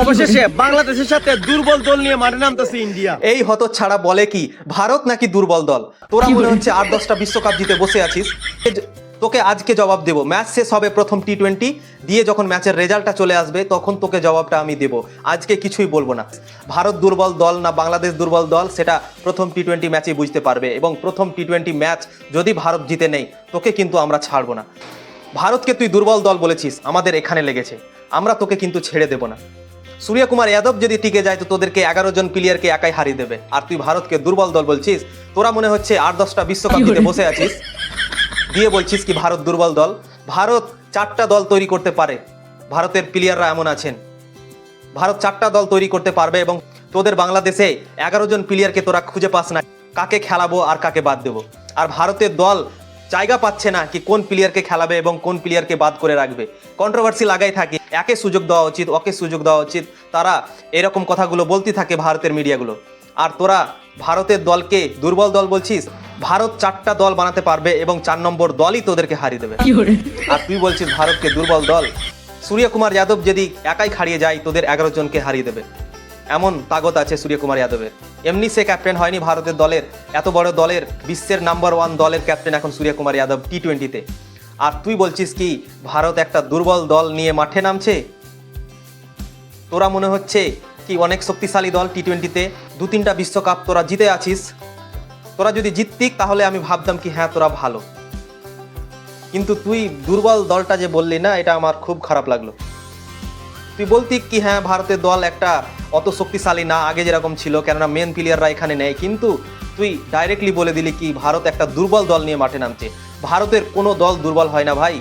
অবশেষে বাংলাদেশের সাথে দুর্বল দল নিয়ে মাঠে নামতেছে ইন্ডিয়া। এই হত ছাড়া বলে কি ভারত নাকি দুর্বল দল? তোরা মনে হচ্ছে আট দশটা বিশ্বকাপ জিতে বসে আছিস? তোকে আজকে জবাব দেবো। ম্যাচ শেষ হবে প্রথম টি টোয়েন্টি দিয়ে যখন ম্যাচের রেজাল্টটা চলে আসবে তখন তোকে জবাবটা আমি দেবো। আজকে কিছুই বলব না। ভারত দুর্বল দল না বাংলাদেশ দুর্বল দল সেটা প্রথম টি টোয়েন্টি ম্যাচেই বুঝতে পারবে। এবং প্রথম টি টোয়েন্টি ম্যাচ যদি ভারত জিতে নেই তোকে কিন্তু আমরা ছাড়বো না। ভারতকে তুই দুর্বল দল বলেছিস আমাদের এখানে লেগেছে। আমরা তোকে কিন্তু ছেড়ে দেবো না। সূর্যকুমার যাদব যদি টিকে যায় তো তোদেরকে এগারো জন প্লেয়ারকে একাই হারিয়ে দেবে। আর তুই ভারতকে দুর্বল দল বলছিস তোরা মনে হচ্ছে আট দশটা বিশ্বকাপ জিতে বসে আছিস। দিয়ে বলছিস কি ভারত দুর্বল দল। ভারত চারটা দল তৈরি করতে পারে। ভারতের প্লেয়াররা এমন আছেন। ভারত চারটা দল তৈরি করতে পারবে এবং তোদের বাংলাদেশে এগারো জন প্লেয়ারকে তোরা খুঁজে পাস না। কাকে খেলাবো আর কাকে বাদ দেবো? আর ভারতের দল জায়গা পাচ্ছে না কি কোন প্লেয়ারকে খেলাবে এবং কোন প্লেয়ারকে বাদ করে রাখবে। কন্ট্রোভার্সি লাগাই থাকে। একে সুযোগ দেওয়া উচিত ওকে সুযোগ দেওয়া উচিত। তারা এরকম কথাগুলো বলতে থাকে ভারতের মিডিয়াগুলো। আর তোরা ভারতের দলকে দুর্বল দল বলছিস ভারত চারটা দল বানাতে পারবে এবং চার নম্বর দলই তোদেরকে হারিয়ে দেবে। আর তুই বলছিস ভারতকে দুর্বল দল। সূর্যকুমার যাদব যদি একাই হারিয়ে যায় তোদের এগারো জনকে হারিয়ে দেবে। এমন তাগত আছে সূর্যকুমার যাদবের। এমনি সে ক্যাপ্টেন হয়নি ভারতের দলের। এত বড় দলের বিশ্বের নাম্বার ওয়ান দলের ক্যাপ্টেন এখন সূর্যকুমার যাদব টি টোয়েন্টিতে আর তুই বলছিস কি, ভারত একটা দুর্বল দল নিয়ে মাঠে নামছে? তোরা মনে হচ্ছে কি অনেক শক্তিশালী দল টি টোয়েন্টিতে দু তিনটা বিশ্বকাপ তোরা জিতে আছিস। তোরা যদি জিততিক তাহলে আমি ভাবতাম কি হ্যাঁ তোরা ভালো। কিন্তু তুই দুর্বল দলটা যে বললি না, এটা আমার খুব খারাপ লাগল। তুই বলতি কি হ্যাঁ ভারতের দল একটা অত শক্তিশালী না, আগে যেরকম ছিল, কেননা মেন প্লেয়াররা এখানে নেয় কিন্তু তুই ডাইরেক্টলি বলে দিলি কি, ভারত একটা দুর্বল দল নিয়ে মাঠে নামছে। ভারতের কোনো দল দুর্বল হয় না ভাই।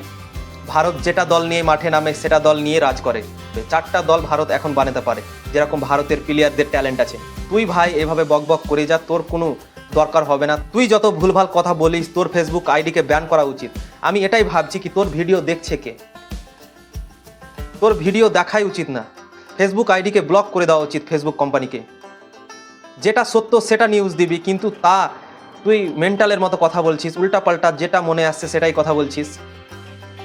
ভারত যেটা দল নিয়ে মাঠে নামে, সেটা দল নিয়ে রাজ করে। চারটা দল ভারত এখন বানাতে পারে। যেরকম ভারতের প্লেয়ারদের ট্যালেন্ট আছে। তুই ভাই, এভাবে বক বক করে যা, তোর কোনো দরকার হবে না। তুই যত ভুলভাল কথা বলিস, তোর ফেসবুক আইডিকে ব্যান করা উচিত। আমি এটাই ভাবছি কি, তোর ভিডিও দেখছে কে? তোর ভিডিও দেখাই উচিত না। ফেসবুক আইডিকে ব্লক করে দেওয়া উচিত ফেসবুক কোম্পানিকে যেটা সত্য, সেটা নিউজ দিবি, কিন্তু তা তুই মেন্টালের মতো কথা বলছিস উল্টাপাল্টা যেটা মনে আসছে সেটাই কথা বলছিস।